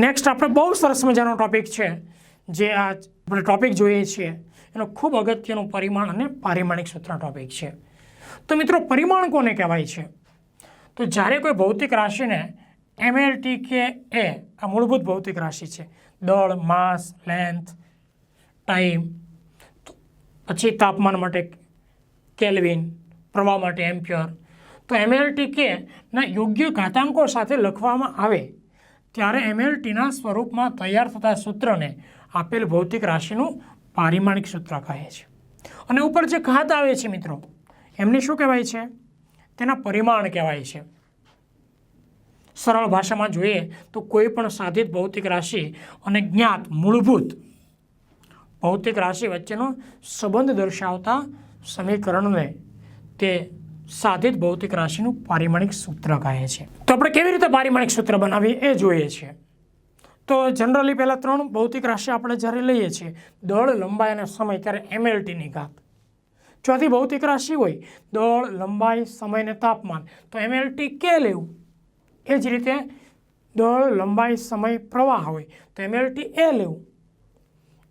Next આપણે બહુ સરસ મજાનો ટોપિક છે, જે આ આપણે ટોપિક જોઈએ છીએ. એનો ખૂબ અગત્યનું પરિમાણ અને પારિમાણિક સૂત્ર ટોપિક છે. તો મિત્રો, પરિમાણ કોને કહેવાય છે? તો જ્યારે કોઈ ભૌતિક રાશિને એમએલટી કે એ આ મૂળભૂત ભૌતિક રાશિ છે, દળ, માસ લેન્થ ટાઈમ પછી તાપમાન માટે કેલ્વિન પ્રવાહ માટે એમ્પ્યોર તો એમએલટી કે ના યોગ્ય ઘાતાંકો સાથે લખવામાં આવે ત્યારે એમએલટીના સ્વરૂપમાં તૈયાર થતા સૂત્રને આપેલ ભૌતિક રાશિનું પારિમાણિક સૂત્ર કહે છે. અને ઉપર જે ઘાત આવે છે મિત્રો, એમને શું કહેવાય છે? તેના પરિમાણ કહેવાય છે. સરળ ભાષામાં જોઈએ તો કોઈ પણ સાધિત ભૌતિક રાશિ અને જ્ઞાત મૂળભૂત ભૌતિક રાશિ વચ્ચેનો સંબંધ દર્શાવતા સમીકરણને તે સાધિત ભૌતિક રાશિનું પારિમાણિક સૂત્ર કહે છે. તો આપણે કેવી રીતે પારિમાણિક સૂત્ર બનાવીએ એ જોઈએ છીએ તો જનરલી પહેલાં ત્રણ ભૌતિક રાશિ આપણે જ્યારે લઈએ છીએ, દળ, લંબાઈ અને સમય, ત્યારે એમએલટીની ઘાત. ચોથી ભૌતિક રાશિ હોય, દળ, લંબાઈ, સમય અને તાપમાન, તો એમએલટી કે લેવું? એ જ રીતે દળ, લંબાઈ, સમય, પ્રવાહ હોય, તો એમએલટી એ લેવું.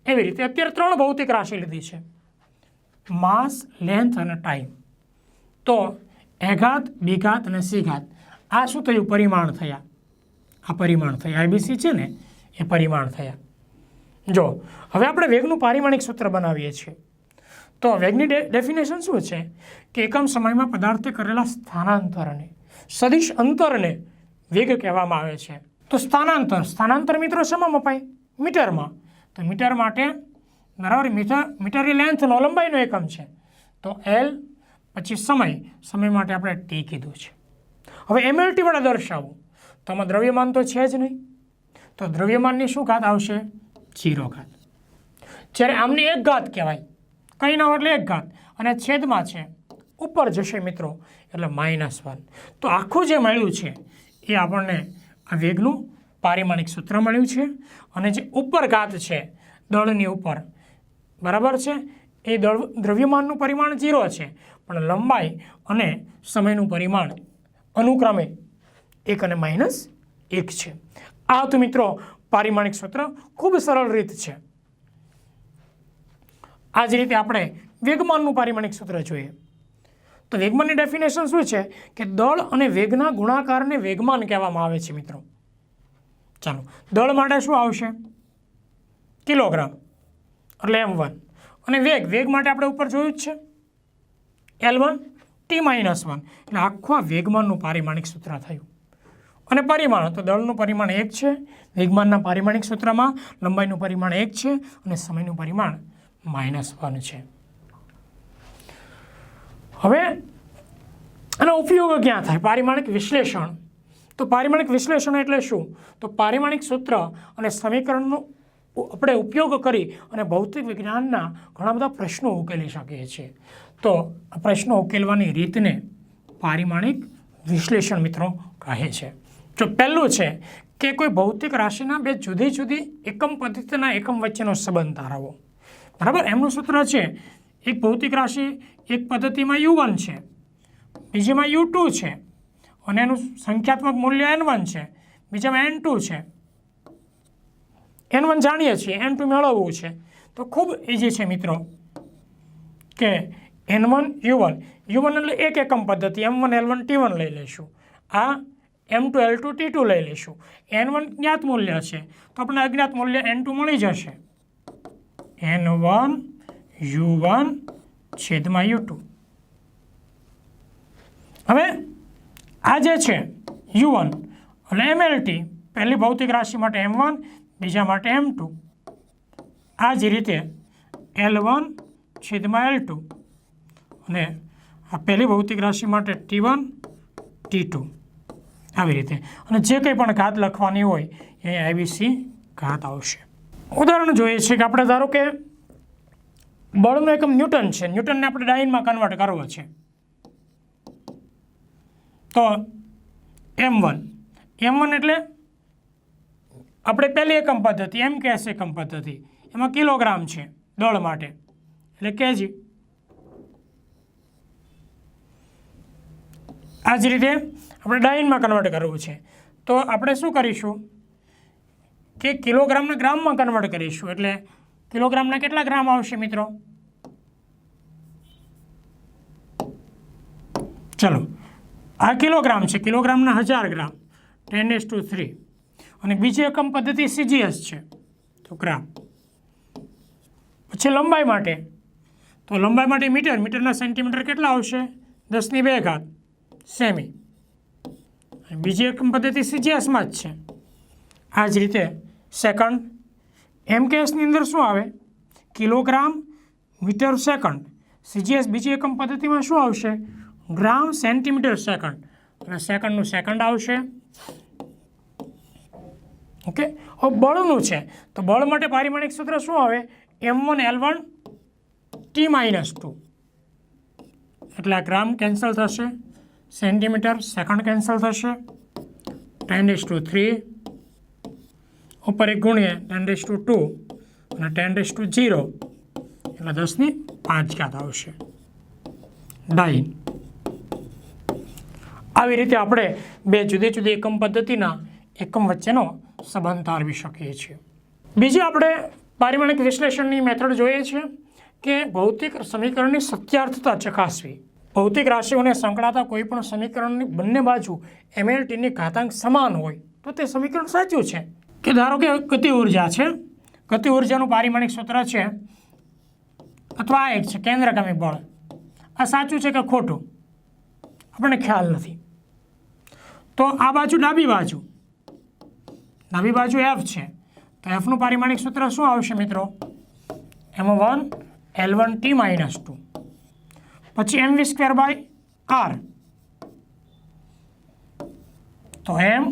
એવી રીતે અત્યારે ત્રણ ભૌતિક રાશિ લીધી છે. માસ લેન્થ અને ટાઈમ તો એઘાત, બીઘાત અને સીઘાત. આ શું થયું? પરિમાણ થયા. આ પરિમાણ થયા. આઈબીસી છે ને, એ પરિમાણ થયા. જો, હવે આપણે વેગનું પારિમાણિક સૂત્ર બનાવીએ છીએ. તો વેગની ડેફિનેશન શું છે? કે એકમ સમયમાં પદાર્થે કરેલા સ્થાનાંતરને, સદિશ અંતરને વેગ કહેવામાં આવે છે. તો સ્થાનાંતર સ્થાનાંતર મિત્રો શેમાં મપાય? મીટરમાં. તો મીટર માટે બરાબર મીટર, મીટરની લેન્થનો લંબાઈનો એકમ છે. તો એલ પછી સમય સમય માટે આપણે ટી કીધું છે. હવે એમએલટી વડે દર્શાવવું તો આમાં દ્રવ્યમાન તો છે જ નહીં. તો દ્રવ્યમાનની શું ઘાત આવશે? જીરો ઘાત. જ્યારે આમની એક ઘાત કહેવાય, કંઈ ના એટલે એક ઘાત. અને છેદમાં છે, ઉપર જશે મિત્રો, એટલે માઇનસ વન તો આખું જે મળ્યું છે, એ આપણને આ વેગનું પારિમાણિક સૂત્ર મળ્યું છે. અને જે ઉપર ઘાત છે, દળની ઉપર, બરાબર છે? એ દળ દ્રવ્યમાનનું પરિમાણ ઝીરો છે. પણ લંબાઈ અને સમયનું પરિમાણ અનુક્રમે એક અને માઇનસ એક છે. આ તો મિત્રો પારિમાણિક સૂત્ર ખૂબ સરળ રીત છે. આ જ રીતે આપણે વેગમાનનું પારિમાણિક સૂત્ર જોઈએ. તો વેગમાનની ડેફિનેશન શું છે? કે દળ અને વેગના ગુણાકારને વેગમાન કહેવામાં આવે છે મિત્રો. ચાલો, દળ માટે શું આવશે? કિલોગ્રામ. એટલે એમ વન. અને વેગ વેગ માટે આપણે ઉપર જોયું જ છે. L one T minus one એટલે આખું વેગમાનનું પારિમાણિક સૂત્ર થયું. અને પરિમાણ, તો દળનું પરિમાણ એક છે, વેગમાનના પારિમાણિક સૂત્રમાં લંબાઈનું પરિમાણ એક છે અને સમયનું પરિમાણ માઇનસ વન છે. હવે આનો ઉપયોગ ક્યાં થાય? પારિમાણિક વિશ્લેષણ. તો પારિમાણિક વિશ્લેષણ એટલે શું? તો પારિમાણિક સૂત્ર અને સમીકરણનો આપણે ઉપયોગ કરી અને ભૌતિક વિજ્ઞાનના ઘણા બધા પ્રશ્નો ઉકેલી શકીએ છીએ. તો પ્રશ્નો ઉકેલવાની રીતને પારિમાણિક વિશ્લેષણ મિત્રો કહે છે. જો પહેલું છે કે કોઈ ભૌતિક રાશિના બે જુદી જુદી એકમ પદ્ધતિના એકમ વચ્ચેનો સંબંધ ધારાવો. બરાબર? એમનું સૂત્ર છે, એક ભૌતિક રાશિ એક પદ્ધતિમાં યુ વન છે, બીજીમાં યુ ટુ છે, અને એનું સંખ્યાત્મક મૂલ્ય એન વન છે, બીજામાં એન ટુ છે. એન વન જાણીએ છીએ, એન ટુ મેળવવું છે. તો ખૂબ ઇઝી છે મિત્રો, કે N one U one U one એટલે એક એકમ પદ્ધતિ. M one L one T one લઈ લઈશું. આ M two L two T two લઈ લઈશું. એન વન જ્ઞાત મૂલ્ય છે. તો આપણને અજ્ઞાત મૂલ્ય એન ટુ મળી જશે. એન વન યુ વન છેદમાં યુ ટુ હવે આ જે છે યુ વન એટલે એમએલટી પહેલી ભૌતિક રાશિ માટે એમ વન બીજા માટે એમ ટુ આ જ રીતે એલ વન છેદમાં એલ ટુ અને આ પહેલી ભૌતિક રાશિ માટે ટી વન ટી ટુ આવી રીતે. અને જે કંઈ પણ ઘાત લખવાની હોય, એ આઈબીસી ઘાત આવશે. ઉદાહરણ જોઈએ છે કે આપણે ધારો કે બળનો એકમ ન્યૂટન છે. ન્યૂટનને આપણે ડાઇનમાં કન્વર્ટ કરવો છે. તો એમ વન એમ વન એટલે આપણે પહેલી એકમ પદ્ધતિ એમ કેસ એકમ પદ્ધતિ. એમાં કિલોગ્રામ છે દળ માટે. એટલે કેજી આ જ રીતે આપણે ડાયનમાં કન્વર્ટ કરવું છે. તો આપણે શું કરીશું? કે કિલોગ્રામને ગ્રામમાં કન્વર્ટ કરીશું. એટલે કિલોગ્રામના કેટલા ગ્રામ આવશે મિત્રો? ચલો. આ કિલોગ્રામ છે. કિલોગ્રામના હજાર ગ્રામ. ટેન એસ ટુ થ્રી. અને બીજી એકમ પદ્ધતિ સીજીએસ છે. તો ગ્રામ. પછી લંબાઈ માટે. તો લંબાઈ માટે મીટર. મીટરના સેન્ટીમીટર કેટલા આવશે? દસની બે ઘાત. સેમી. બીજી એક પદ્ધતિ સીજીએસમાં જ છે. આ જ રીતે સેકન્ડ એમકેએસની અંદર શું આવે? Kilogram metre second. સીજીએસ બીજી એકમ પદ્ધતિમાં શું આવશે? Gram centimetre second. અને સેકન્ડનું સેકન્ડ આવશે. ઓકે? હવે બળનું છે. તો બળ માટે પારિમાણિક સૂત્ર શું આવે? M one, L one, T minus two. એટલે આ ગ્રામ કેન્સલ થશે. સેન્ટીમીટર સેકન્ડ કેન્સલ થશે. ટેન ડેસ ટુ થ્રી ઉપર એક ગુણીએ ટેન ડેસ ટુ ટુ અને ટેન ડેસ ટુ ઝીરો એટલે દસની પાંચ ઘાત આવશે. ડાઈન આવી રીતે આપણે બે જુદી જુદી એકમ પદ્ધતિના એકમ વચ્ચેનો સંબંધ તારવી શકીએ છીએ. બીજી આપણે પારિમાણિક વિશ્લેષણની મેથડ જોઈએ છીએ કે ભૌતિક સમીકરણની સત્યાર્થતા ચકાસવી. ભૌતિક રાશિઓને સંકળાતા કોઈપણ સમીકરણની બંને બાજુ એમએલટીની ઘાતાંક સમાન હોય, તો તે સમીકરણ સાચું છે. કે ધારો કે ગતિ ઊર્જા છે, ગતિ ઉર્જાનું પારિમાણિક સૂત્ર છે, અથવા આ એક છે, કેન્દ્રગામી બળ. આ સાચું છે કે ખોટું? આપણને ખ્યાલ નથી. તો આ બાજુ ડાબી બાજુ. ડાબી બાજુ એફ છે. તો એફનું પારિમાણિક સૂત્ર શું આવશે મિત્રો? એમાં one L one T minus two પછી M V square by R તો M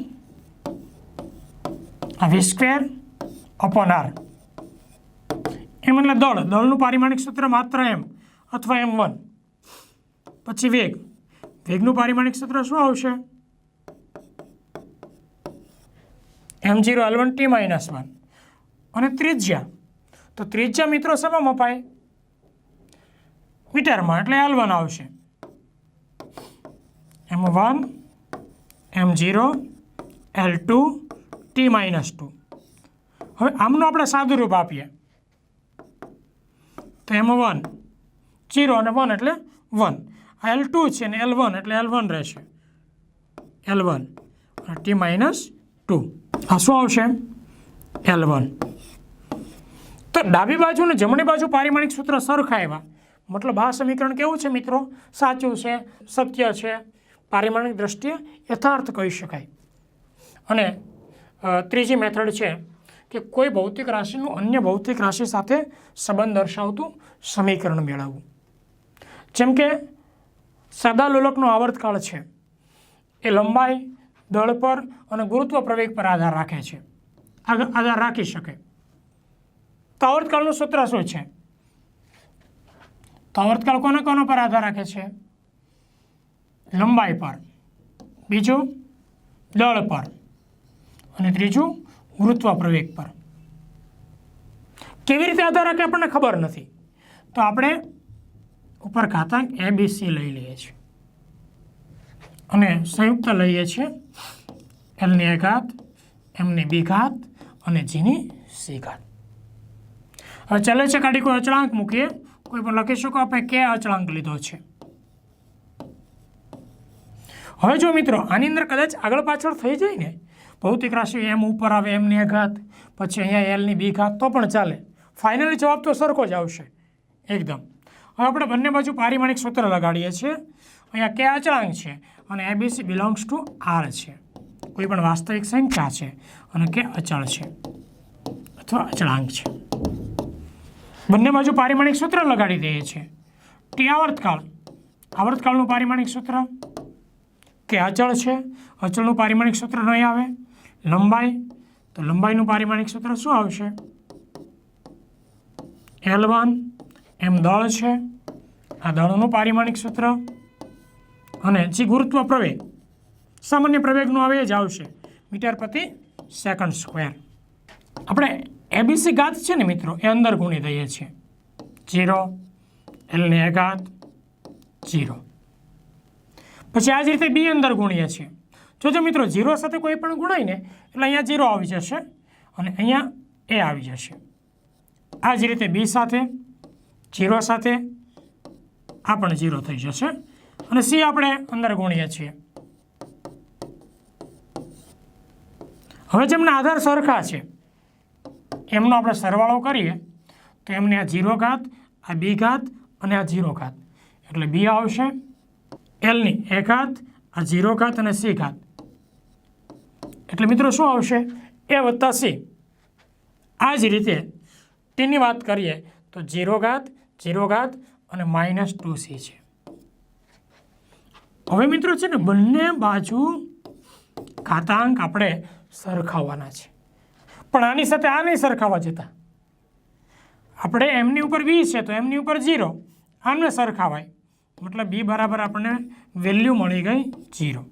V square upon R M એટલે દળ. દળનું પારિમાણિક સૂત્ર માત્ર એમ અથવા એમ વન પછી વેગ. વેગનું પારિમાણિક સૂત્ર શું આવશે? M zero L one T minus one અને ત્રિજ્યા. તો ત્રિજ્યા મિત્રો શેમાં મપાય? મીટરમાં એટલે એલ વન આવશે. M one M zero L two T minus two હવે આમનું આપણે સાદું રૂપ આપીએ. તો એમાં વન જીરો અને વન એટલે વન આ એલ ટુ છે ને એલ વન એટલે એલ વન રહેશે. L one T minus two આ શું આવશે? એલ વન તો ડાબી બાજુ અને જમણી બાજુ પારિમાણિક સૂત્ર સરખા એવા મતલબ આ સમીકરણ કેવું છે મિત્રો? સાચું છે, સત્ય છે. પારિમાણિક દ્રષ્ટિએ યથાર્થ કહી શકાય. અને ત્રીજી મેથડ છે કે કોઈ ભૌતિક રાશિનું અન્ય ભૌતિક રાશિ સાથે સંબંધ દર્શાવતું સમીકરણ મેળવવું. જેમ કે સાદા લોલકનો આવર્તકાળ છે. એ લંબાઈ, દળ પર અને ગુરુત્વ પ્રવેગ પર આધાર રાખે છે. આધાર રાખી શકે. તો આવર્તકાળનું સૂત્ર શું છે? તો આવર્તકાળ કોના કોના પર આધાર રાખે છે? લંબાઈ પર. બીજું, દળ પર. અને ત્રીજું વૃત્વ પ્રવેગ પર. કેવી રીતે આધાર રાખે આપણને ખબર નથી. તો આપણે ઉપર ઘાતાંક એ બી સી લઈ લઈએ છીએ. અને સંયુક્ત લઈએ છીએ એલની એ ઘાત એમની બી ઘાત અને જીની સી ઘાત હવે ચાલે છે કાઢી કોઈ અચળાંક મૂકીએ. કોઈ પણ લખી શકો, આપણે કે અચળાંક લીધો છે. હવે જો મિત્રો, આની અંદર કદાચ આગળ પાછળ થઈ જાય ને, ભૌતિક રાશિ એમ ઉપર આવે એમની ઘાત, પછી અહીંયા એલની બી ઘાત, તો પણ ચાલે. ફાઇનલી જવાબ તો સરખો જ આવશે. એકદમ. હવે આપણે બંને બાજુ પારિમાણિક સૂત્ર લગાડીએ છીએ. અહીંયા કે અચળાંક છે અને એબીસી બિલોંગ્સ ટુ આર છે. કોઈ પણ વાસ્તવિક સંખ્યા છે અને કે અચળ છે. અથવા અચળાંક છે. બંને બાજુ પારિમાણિક સૂત્ર લગાડી દઈએ છીએ. ટી આવર્તકાળ. આવર્તકાળનું પારિમાણિક સૂત્ર? કે અચળ છે. અચળનું પારિમાણિક સૂત્ર નહીં આવે. લંબાઈ. તો લંબાઈનું પારિમાણિક સૂત્ર શું આવશે? એલ વન એમ દળ છે. આ દળનું પારિમાણિક સૂત્ર. અને જે ગુરુત્વ પ્રવેગ, સામાન્ય પ્રવેગનું આવે જ આવશે. મીટર પ્રતિ સેકન્ડ સ્ક્વેર. આપણે એબીસી ઘાત છે ને મિત્રો, એ અંદર ગુણી દઈએ છીએ. જીરો એલની એ ઘાત જીરો પછી આ જ રીતે બી અંદર ગુણીએ છીએ. જો જો મિત્રો જીરો સાથે કોઈ પણ ગુણાય ને, એટલે અહીંયા જીરો આવી જશે અને અહીંયા એ આવી જશે. આ જ રીતે બી સાથે જીરો સાથે આ પણ જીરો થઈ જશે. અને સી આપણે અંદર ગુણીએ છીએ. હવે જેમના આધાર સરખા છે એમનો આપણે સરવાળો કરીએ, તો એમને આ જીરો ઘાત, આ બી ઘાત અને આ જીરો ઘાત. એટલે બી આવશે એલની એ ઘાત, આ જીરો ઘાત અને સી ઘાત. એટલે મિત્રો શું આવશે? એ વત્તા સી આ જ રીતે ટીની વાત કરીએ, તો જીરો ઘાત જીરો ઘાત અને માઇનસ ટુ સી છે. હવે મિત્રો છે ને બંને બાજુ ઘાતાંક આપણે સરખાવવાના છે. પણ આની સાથે આ નહીં સરખાવવા જતા. આપણે એમની ઉપર વી છે તો એમની ઉપર જીરો આમને સરખાવાય. મતલબ બી બરાબર આપણને વેલ્યુ મળી ગઈ જીરો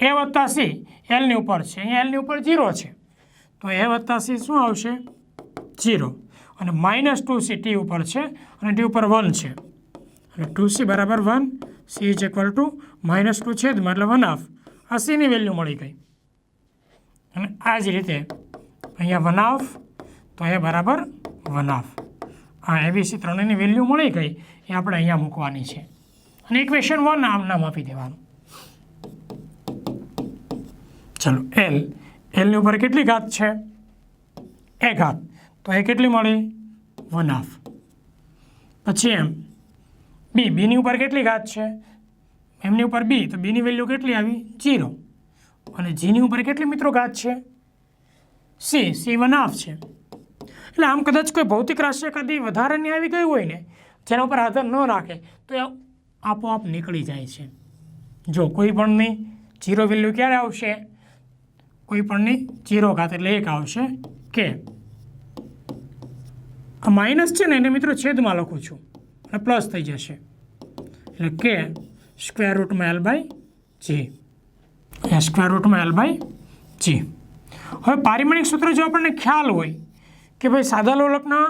એ વત્તા સી એલની ઉપર છે. અહીંયા એલની ઉપર જીરો છે. તો એ વત્તા સી શું આવશે? જીરો અને માઇનસ ટુ સી ટી ઉપર છે અને ટી ઉપર વન છે. અને ટુ સી બરાબર one, C is equal to minus two છેદમાં એટલે વન હાફ. આ સીની વેલ્યુ મળી ગઈ. અને આ જ રીતે અહીંયા વન હાફ તો એ બરાબર વન હાફ આ એબીસી ત્રણેયની વેલ્યુ મળી ગઈ, એ આપણે અહીંયા મૂકવાની છે. અને ઇક્વેશન વન આમ નામ આપી દેવાનું. ચલો એલ એલની ઉપર કેટલી ઘાત છે? એ ઘાત. તો એ કેટલી મળી? વન હાફ પછી એમ બી બીની ઉપર કેટલી ઘાત છે? એમની ઉપર બી તો બીની વેલ્યુ કેટલી આવી? જીરો અને જીની ઉપર કેટલી મિત્રો ઘાત છે? સી સી વન હાફ છે. એટલે આમ કદાચ કોઈ ભૌતિક રાશિ કદી વધારાની આવી ગઈ હોય ને, જેના ઉપર આધાર ન રાખે, તો એ આપોઆપ નીકળી જાય છે. જો કોઈ પણની જીરો વેલ્યુ ક્યારે આવશે? કોઈ પણની જીરો ઘાત એટલે એક આવશે કે આ માઇનસ છે ને, એને મિત્રો છેદમાં લખું છું. અને પ્લસ થઈ જશે. એટલે કે સ્ક્વેર રૂટમાં એલ બાય જી સ્ક્વેર રૂટમાં એલ બાય જી હવે પારિમાણિક સૂત્ર જો આપણને ખ્યાલ હોય કે ભાઈ સાદા લોલકના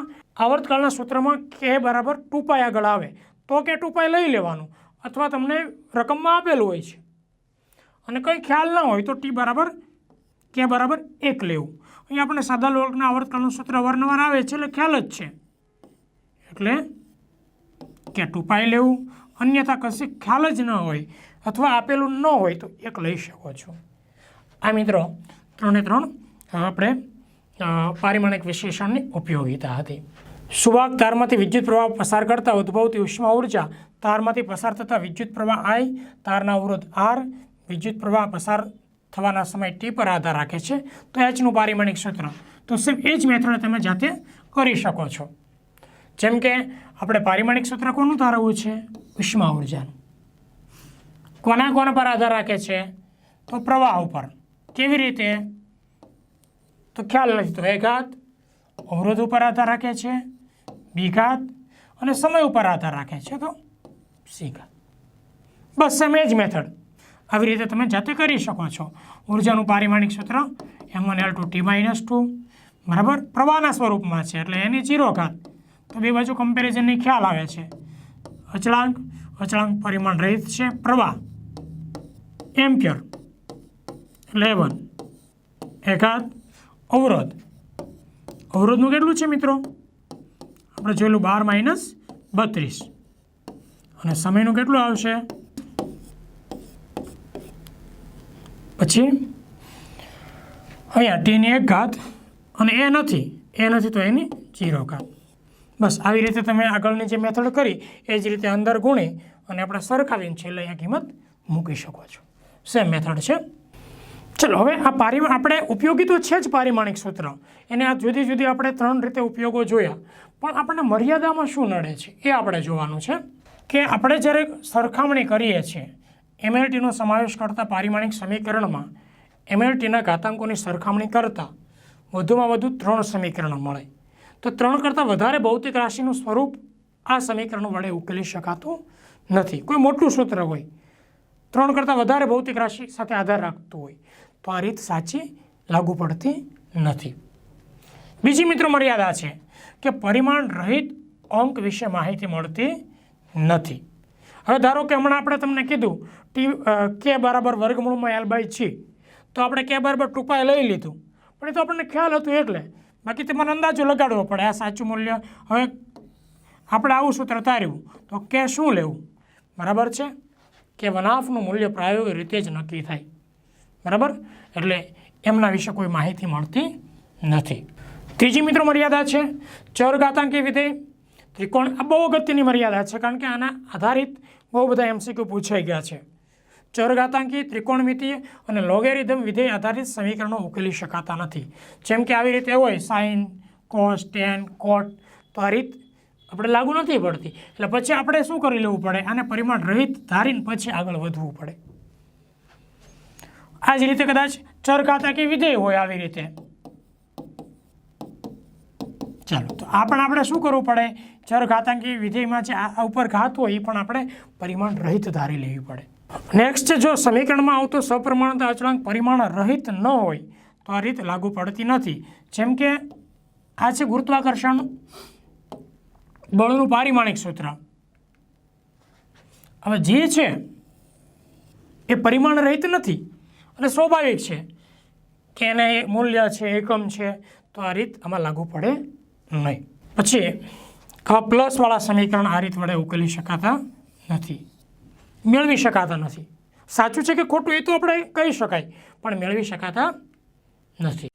આવર્તકાળના સૂત્રમાં કે બરાબર ટુ પાય આગળ આવે, તો કે ટુ પાય લઈ લેવાનું અથવા તમને રકમમાં આપેલું હોય છે. અને કંઈ ખ્યાલ ના હોય તો ટી બરાબર, કે બરાબર એક લેવું. અહીંયા આપણે સાદા લોલકના આવર્તકાળનું સૂત્ર અવારનવાર આવે છે એટલે ખ્યાલ જ છે. એટલે કે ટુ પાય લેવું, અન્યથા કશી ખ્યાલ જ ન હોય અથવા આપેલું ન હોય તો એક લઈ શકો છો. આ મિત્રો ત્રણે ત્રણ આપણે પારિમાણિક વિશ્લેષણની ઉપયોગિતા હતી. સુવાહક તારમાંથી વિદ્યુત પ્રવાહ પસાર કરતા ઉદ્ભવતી ઉષ્મા ઊર્જા તારમાંથી પસાર થતા વિદ્યુત પ્રવાહ આઈ, તારના અવરોધ આર, વિદ્યુત પ્રવાહ પસાર થવાના સમય ટી પર આધાર રાખે છે. તો એચનું પારિમાણિક સૂત્ર. તો સિર્ફ એ જ મેથડ તમે જાતે કરી શકો છો. જેમ કે આપણે પારિમાણિક સૂત્ર કોનું તારવવું છે? ઉષ્મા ઉર્જાનું. કોના કોના પર આધાર રાખે છે? તો પ્રવાહ ઉપર. કેવી રીતે? તો ખ્યાલ નથી તો એ અવરોધ ઉપર આધાર રાખે છે બી ઘાત અને સમય ઉપર આધાર રાખે છે, તો સી બસ સેમ એ જ મેથડ આવી રીતે તમે જાતે કરી શકો છો. ઉર્જાનું પારિમાણિક સૂત્ર M one L two T minus two બરાબર? પ્રવાહના સ્વરૂપમાં છે, એટલે એની જીરો ઘાત. તો બે બાજુ કમ્પેરિઝનની ખ્યાલ આવે છે. અચળાંક અચળાંક પરિમાણ રહિત છે, પ્રવાહ. એમ્પિયર ઇલેવન એકાદ અવરોધ અવરોધનું કેટલું છે મિત્રો? આપણે જોયેલું બાર માઇનસ બત્રીસ. અને સમયનું કેટલું આવશે? પછી અહીંયા ટીની એક ઘાત અને એ નથી. એ નથી તો એની જીરો ઘાત. બસ આવી રીતે તમે આગળની જે મેથડ કરી, એ જ રીતે અંદર ગુણી અને આપણે સરખાવીને છેલ્લે અહીંયા કિંમત મૂકી શકો છો. સેમ મેથડ છે. ચલો, હવે આ પારિ આપણે ઉપયોગી તો છે જ પારિમાણિક સૂત્ર. એને આ જુદી જુદી આપણે ત્રણ રીતે ઉપયોગો જોયા. પણ આપણને મર્યાદામાં શું નડે છે? એ આપણે જોવાનું છે કે આપણે જ્યારે સરખામણી કરીએ છીએ એમએલટીનો સમાવેશ કરતા પારિમાણિક સમીકરણમાં એમએલટીના ઘાતાંકોની સરખામણી કરતાં વધુમાં વધુ ત્રણ સમીકરણો મળે. તો ત્રણ કરતાં વધારે ભૌતિક રાશિનું સ્વરૂપ આ સમીકરણો વડે ઉકેલી શકાતું નથી. કોઈ મોટું સૂત્ર હોય, ત્રણ કરતાં વધારે ભૌતિક રાશિ સાથે આધાર રાખતું હોય. તો સાચી લાગુ પડતી નથી. બીજી મિત્રો મર્યાદા છે કે પરિમાણ રહિત અંક વિશે માહિતી મળતી નથી. હવે ધારો કે હમણાં આપણે તમને કીધું ટી કે બરાબર વર્ગમૂળમાં એલ બાય છી તો આપણે કે બરાબર ટૂંપાએ લઈ લીધું. પણ એ તો આપણને ખ્યાલ હતું એટલે. બાકી તમારે અંદાજો લગાડવો પડે, આ સાચું મૂલ્ય. હવે આપણે આવું સૂત્ર તાર્યું તો કે શું લેવું? બરાબર છે? કે વનાફનું મૂલ્ય પ્રાયોગિક રીતે જ નક્કી થાય. બરાબર? એટલે એમના વિશે કોઈ માહિતી મળતી નથી. ત્રીજી મિત્રો મર્યાદા છે. ચર ઘાતાંકી વિધેય ત્રિકોણ આ બહુ અગત્યની મર્યાદા છે, કારણ કે આના આધારિત બહુ બધા એમસીક્યુ પૂછાઈ ગયા છે. ચર ઘાતાંકી ત્રિકોણમિતીય અને લોગેરિધમ વિધેય આધારિત સમીકરણો ઉકેલી શકાતા નથી. જેમ કે આવી રીતે હોય સાઇન કોસ, ટેન, કોટ, તો આ રીત આપણે લાગુ નથી પડતી. એટલે પછી આપણે શું કરી લેવું પડે? આને પરિમાણ રહિત ધારીને પછી આગળ વધવું પડે. આ જ રીતે કદાચ ચર ઘાતાંકી વિધેય હોય આવી રીતે. ચાલો, તો આ પણ આપણે શું કરવું પડે? ચર ઘાતાંકી વિધેયમાં જે આ ઉપર ઘાત હોય, એ પણ આપણે પરિમાણ રહિત ધારી લેવી પડે. નેક્સ્ટ જો સમીકરણમાં આવતો સપ્રમાણતા અચળાંક પરિમાણ રહિત ન હોય, તો આ રીત લાગુ પડતી નથી. જેમ કે, આ છે ગુરુત્વાકર્ષણ બળનું પારિમાણિક સૂત્ર. હવે જે છે, એ પરિમાણ રહિત નથી. અને સ્વાભાવિક છે કે એને મૂલ્ય છે, એકમ છે, તો આ રીત આમાં લાગુ પડે નહીં. પછી આ પ્લસવાળા સમીકરણ આ રીત વડે ઉકેલી શકાતા નથી. મેળવી શકાતા નથી. સાચું છે કે ખોટું એ તો આપણે કહી શકાય, પણ મેળવી શકાતા નથી.